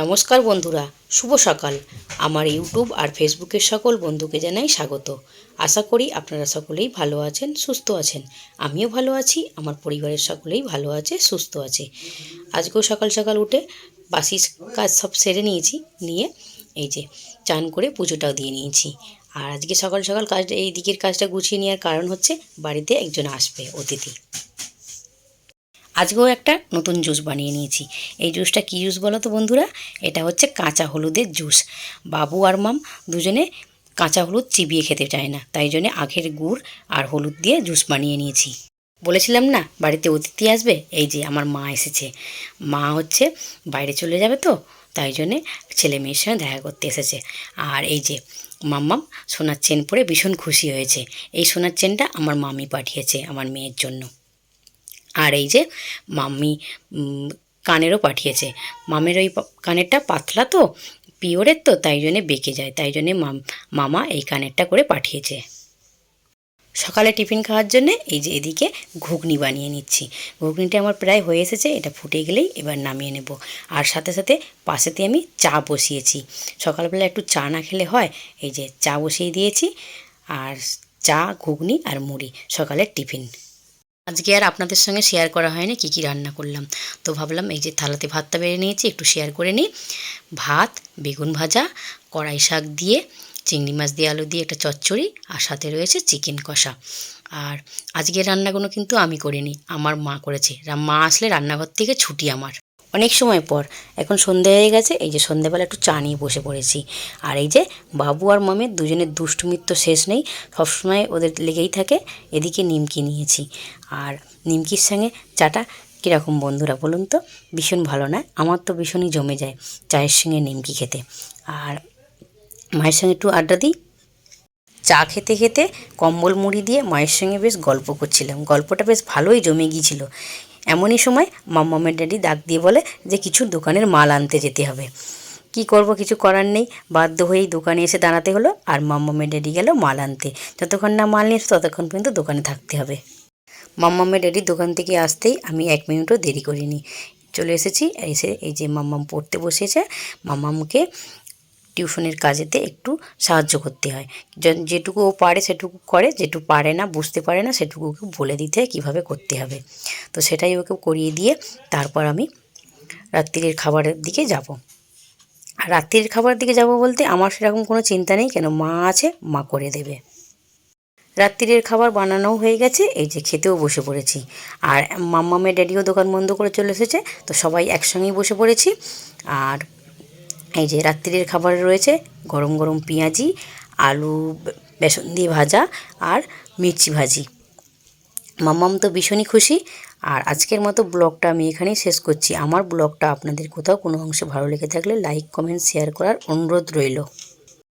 নমস্কার বন্ধুরা, শুভ সকাল। আমার ইউটিউব আর ফেসবুকের সকল বন্ধুকে জানাই স্বাগত। আশা করি আপনারা সকলেই ভালো আছেন, সুস্থ আছেন। আমিও ভালো আছি, আমার পরিবারের সকলেই ভালো আছে, সুস্থ আছে। আজকেও সকাল সকাল উঠে বাসি কাজ সব সেরে নিয়েছি, নিয়ে এই যে চান করে পুজোটাও দিয়ে নিয়েছি। আর আজকে সকাল সকাল কাজটা, এই দিকের কাজটা গুছিয়ে নেওয়ার কারণ হচ্ছে বাড়িতে একজন আসবে, অতিথি। আজকেও একটা নতুন জুস বানিয়ে নিয়েছি। এই জুসটা কী জুস বলো তো বন্ধুরা? এটা হচ্ছে কাঁচা হলুদের জুস। বাবু আর মাম দুজনে কাঁচা হলুদ চিবিয়ে খেতে চায় না, তাই জন্যে আখের গুড় আর হলুদ দিয়ে জুস বানিয়ে নিয়েছি। বলেছিলাম না, বাড়িতে অতিথি আসবে? এই যে আমার মা এসেছে। মা হচ্ছে বাইরে চলে যাবে তো, তাই জন্যে ছেলে মেয়ের সঙ্গে দেখা করতে এসেছে। আর এই যে মাম্মাম সোনার চেন পরে ভীষণ খুশি হয়েছে। এই সোনার চেনটা আমার মামি পাঠিয়েছে আমার মেয়ের জন্য। আর এই যে মাম্মি কানেরও পাঠিয়েছে। মামের ওই কানেরটা পাতলা তো, পিওরের তো, তাই জন্যে বেঁকে যায়, তাই জন্যে মাম এই কানেরটা করে পাঠিয়েছে। সকালে টিফিন খাওয়ার জন্য এই যে এদিকে ঘুগনি বানিয়ে নিচ্ছি। ঘুগনিটা আমার প্রায় হয়ে এসেছে, এটা ফুটে গেলেই এবার নামিয়ে নেব। আর সাথে সাথে পাশেতে আমি চা বসিয়েছি। সকালবেলা একটু চা না খেলে হয়, এই যে চা বসিয়ে দিয়েছি। আর চা, ঘুগনি আর মুড়ি, সকালের টিফিন। আজকে আর আপনাদের সঙ্গে শেয়ার করা হয়নি, কি কি রান্না করলাম। তো ভাবলাম এই যে থালাতে ভাতটা বেড়ে নিয়েছি, একটু শেয়ার করে নিই। ভাত, বেগুন ভাজা, কড়াই শাক দিয়ে, চিংড়ি মাছ দিয়ে, আলু দিয়ে, একটা চচ্চড়ি, আর সাথে রয়েছে চিকেন কষা। আর আজকের রান্নাগুলো কিন্তু আমি করিনি, আমার মা করেছে। মা আসলে রান্নাঘর থেকে ছুটি আমার। অনেক সময় পর। এখন সন্ধে হয়ে গেছে, এই যে সন্ধেবেলা একটু চা নিয়ে বসে পড়েছি। আর এই যে বাবু আর মামের দুজনের দুষ্টুমির তো শেষ নেই, সবসময় ওদের লেগেই থাকে, এদিকে নিমকি নিয়েছি। আর নিমকির সঙ্গে চাটা কীরকম বন্ধুরা বলুন তো? ভীষণ ভালো না? আমার তো ভীষণই জমে যায় চায়ের সঙ্গে নিমকি খেতে। আর মায়ের সঙ্গে একটু আড্ডা দিই। চা খেতে খেতে কম্বল মুড়ি দিয়ে মায়ের সঙ্গে বেশ গল্প করছিলাম। গল্পটা বেশ ভালোই জমে গিয়েছিল। এমনই সময় মাম্মামের ড্যাডি ডাক দিয়ে বলে যে কিছু দোকানের মাল আনতে যেতে হবে। কি করব কিছু করার নেই। বাধ্য হয়েই দোকানে এসে দাঁড়াতে হলো আর মাম্মামের ড্যাডি গেল মাল আনতে। যতক্ষণ না মাল নিয়ে ততক্ষণ পর্যন্ত দোকানে থাকতে হবে। মাম্মামের ড্যাডি দোকান থেকে আসতেই আমি এক মিনিটও দেরি করিনি। চলে এসেছি। এসে এই যে মাম্মাম পড়তে বসেছে মাম্মামকে টিউশনের কাজেতে একটু সাহায্য করতে হয়। যেটুকু ও পারে সেটুকু করে যেটুকু পারে না, বুঝতে পারে না সেটুকু ওকে বলে দিতে হয় কীভাবে করতে হবে। তো সেটাই ওকে করিয়ে দিয়ে তারপর আমি রাত্রির খাবারের দিকে যাব। আর রাত্রির খাবারের দিকে যাব বলতে আমার সেরকম কোনো চিন্তা নেই, কেন মা আছে, মা করে দেবে। রাত্রিরের খাবার বানানোও হয়ে গেছে, এই যে খেতেও বসে পড়েছি। আর মাম্মামের ড্যাডিও দোকান বন্ধ করে চলে এসেছে, তো সবাই একসঙ্গেই বসে পড়েছি। আর এই যে রাত্রির খাবারে রয়েছে গরম গরম পেঁয়াজি, আলু বেসন দিয়ে ভাজা আর মির্চি ভাজি। মাম্মাম তো ভীষণই খুশি। আর আজকের মতো ব্লগটা আমি এখানেই শেষ করছি। আমার ব্লগটা আপনাদের কোথাও কোনো অংশে ভালো লেগে থাকলে লাইক, কমেন্ট, শেয়ার করার অনুরোধ রইল।